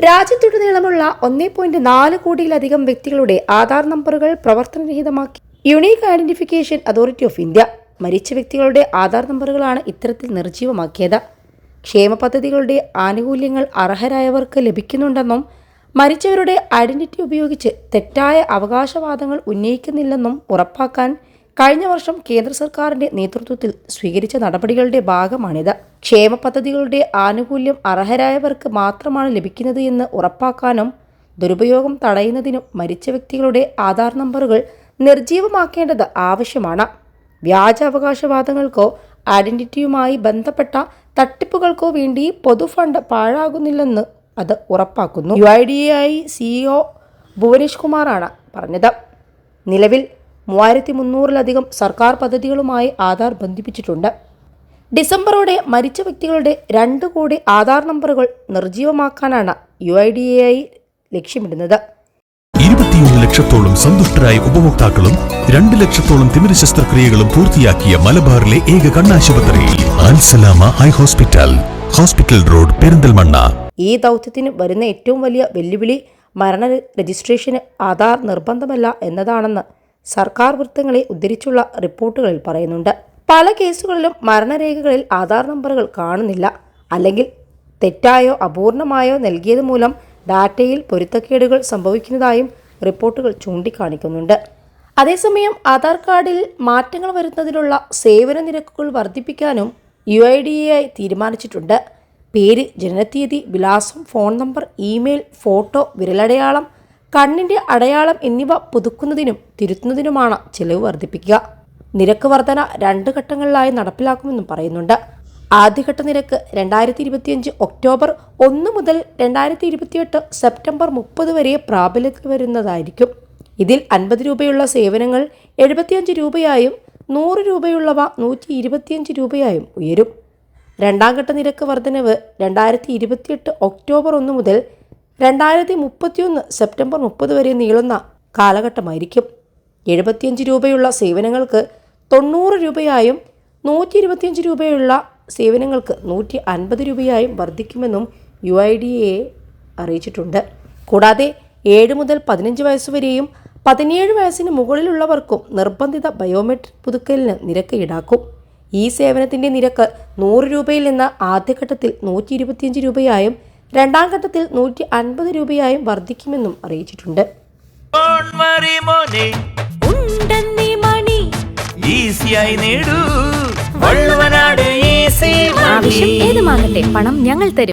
രാജ്യത്തുടനീളമുള്ള ഒന്നേ പോയിന്റ് നാല് കോടിയിലധികം വ്യക്തികളുടെ ആധാർ നമ്പറുകൾ പ്രവർത്തനരഹിതമാക്കി. Unique identification authority of India മരിച്ച വ്യക്തികളുടെ ആധാർ നമ്പറുകളാണ് ഇത്തരത്തിൽ നിർജീവമാക്കിയത്. ക്ഷേമ പദ്ധതികളുടെ ആനുകൂല്യങ്ങൾ അർഹരായവർക്ക് ലഭിക്കുന്നുണ്ടെന്നും മരിച്ചവരുടെ ഐഡന്റിറ്റി ഉപയോഗിച്ച് തെറ്റായ അവകാശവാദങ്ങൾ ഉന്നയിക്കുന്നില്ലെന്നും ഉറപ്പാക്കാൻ കഴിഞ്ഞ വർഷം കേന്ദ്ര സർക്കാരിന്റെ നേതൃത്വത്തിൽ സ്വീകരിച്ച നടപടികളുടെ ഭാഗമാണിത്. ക്ഷേമ പദ്ധതികളുടെ ആനുകൂല്യം അർഹരായവർക്ക് മാത്രമാണ് ലഭിക്കുന്നത് എന്ന് ഉറപ്പാക്കാനും ദുരുപയോഗം തടയുന്നതിനും മരിച്ച വ്യക്തികളുടെ ആധാർ നമ്പറുകൾ നിർജീവമാക്കേണ്ടത് ആവശ്യമാണ്. വ്യാജ അവകാശവാദങ്ങൾക്കോ ഐഡന്റിറ്റിയുമായി ബന്ധപ്പെട്ട തട്ടിപ്പുകൾക്കോ വേണ്ടി പൊതുഫണ്ട് പാഴാകുന്നില്ലെന്ന് അത് ഉറപ്പാക്കുന്നു. U I D A I CEO Bhuvanesh കുമാറാണ് പറഞ്ഞത്. നിലവിൽ മൂവായിരത്തി മുന്നൂറിലധികം സർക്കാർ പദ്ധതികളുമായി ആധാർ ബന്ധിപ്പിച്ചിട്ടുണ്ട്. ഡിസംബറോടെ മരിച്ച വ്യക്തികളുടെ രണ്ട് കോടി ആധാർ നമ്പറുകൾ നിർജീവമാക്കാനാണ് U I D A I ലക്ഷ്യമിടുന്നത്. ഇരുപത്തിയൊന്ന് ലക്ഷത്തോളം സന്തുഷ്ടരായ ഉപഭോക്താക്കളും രണ്ട് ലക്ഷത്തോളം തിമിര ശസ്ത്രക്രിയകളും പൂർത്തിയാക്കിയ മലബാറിലെ ഏക കണ്ണാശുപത്രി Alsalama high hospital hospital road Perinthalmanna. ഈ ദൗത്യത്തിന് വരുന്ന ഏറ്റവും വലിയ വെല്ലുവിളി മരണ രജിസ്ട്രേഷന് ആധാർ നിർബന്ധമല്ല എന്നതാണെന്ന് സർക്കാർ വൃത്തങ്ങളെ ഉദ്ധരിച്ചുള്ള റിപ്പോർട്ടുകളിൽ പറയുന്നുണ്ട്. പല കേസുകളിലും മരണരേഖകളിൽ ആധാർ നമ്പറുകൾ കാണുന്നില്ല. അല്ലെങ്കിൽ തെറ്റായോ അപൂർണമായോ നൽകിയത് മൂലം ഡാറ്റയിൽ പൊരുത്തക്കേടുകൾ സംഭവിക്കുന്നതായും റിപ്പോർട്ടുകൾ ചൂണ്ടിക്കാണിക്കുന്നുണ്ട്. അതേസമയം ആധാർ കാർഡിൽ മാറ്റങ്ങൾ വരുത്തുന്നതിനുള്ള സേവന നിരക്കുകൾ വർദ്ധിപ്പിക്കാനും യു ഐ ഡി എ തീരുമാനിച്ചിട്ടുണ്ട്. പേര് ജനനത്തീയതി വിലാസം ഫോൺ നമ്പർ ഇമെയിൽ ഫോട്ടോ വിരലടയാളം കണ്ണിന്റെ അടയാളം എന്നിവ പുതുക്കുന്നതിനും തിരുത്തുന്നതിനുമാണ് ചെലവ് വർദ്ധിപ്പിക്കുക. നിരക്ക് വർധന രണ്ട് ഘട്ടങ്ങളിലായി നടപ്പിലാക്കുമെന്നും പറയുന്നുണ്ട്. ആദ്യഘട്ട നിരക്ക് രണ്ടായിരത്തി ഇരുപത്തിയഞ്ച് ഒക്ടോബർ ഒന്ന് മുതൽ രണ്ടായിരത്തി ഇരുപത്തിയെട്ട് സെപ്റ്റംബർ മുപ്പത് വരെ പ്രാബല്യത്തിൽ വരുന്നതായിരിക്കും. ഇതിൽ അൻപത് രൂപയുള്ള സേവനങ്ങൾ എഴുപത്തിയഞ്ച് രൂപയായും നൂറ് രൂപയുള്ളവ നൂറ്റി ഇരുപത്തിയഞ്ച് രൂപയായും ഉയരും. രണ്ടാം ഘട്ട നിരക്ക് വർധനവ് രണ്ടായിരത്തി ഇരുപത്തിയെട്ട് ഒക്ടോബർ ഒന്ന് മുതൽ രണ്ടായിരത്തി മുപ്പത്തിയൊന്ന് സെപ്റ്റംബർ മുപ്പത് വരെ നീളുന്ന കാലഘട്ടമായിരിക്കും. എഴുപത്തിയഞ്ച് രൂപയുള്ള സേവനങ്ങൾക്ക് തൊണ്ണൂറ് രൂപയായും നൂറ്റി ഇരുപത്തിയഞ്ച് രൂപയുള്ള സേവനങ്ങൾക്ക് നൂറ്റി അൻപത് രൂപയായും വർദ്ധിക്കുമെന്നും യു ഐ ഡി എ അറിയിച്ചിട്ടുണ്ട്. കൂടാതെ ഏഴ് മുതൽ പതിനഞ്ച് വയസ്സുവരെയും പതിനേഴ് വയസ്സിന് മുകളിലുള്ളവർക്കും നിർബന്ധിത ബയോമെട്രിക് പുതുക്കലിന് നിരക്ക് ഈടാക്കും. ഈ സേവനത്തിന്റെ നിരക്ക് നൂറ് രൂപയിൽ നിന്ന് ആദ്യഘട്ടത്തിൽ നൂറ്റി ഇരുപത്തിയഞ്ച് രൂപയായും രണ്ടാം ഘട്ടത്തിൽ നൂറ്റി അൻപത് രൂപയായും വർദ്ധിക്കുമെന്നും അറിയിച്ചിട്ടുണ്ട്. ഏത് ആവശ്യം ഏതുമാകട്ടെ പണം ഞങ്ങൾ തരും.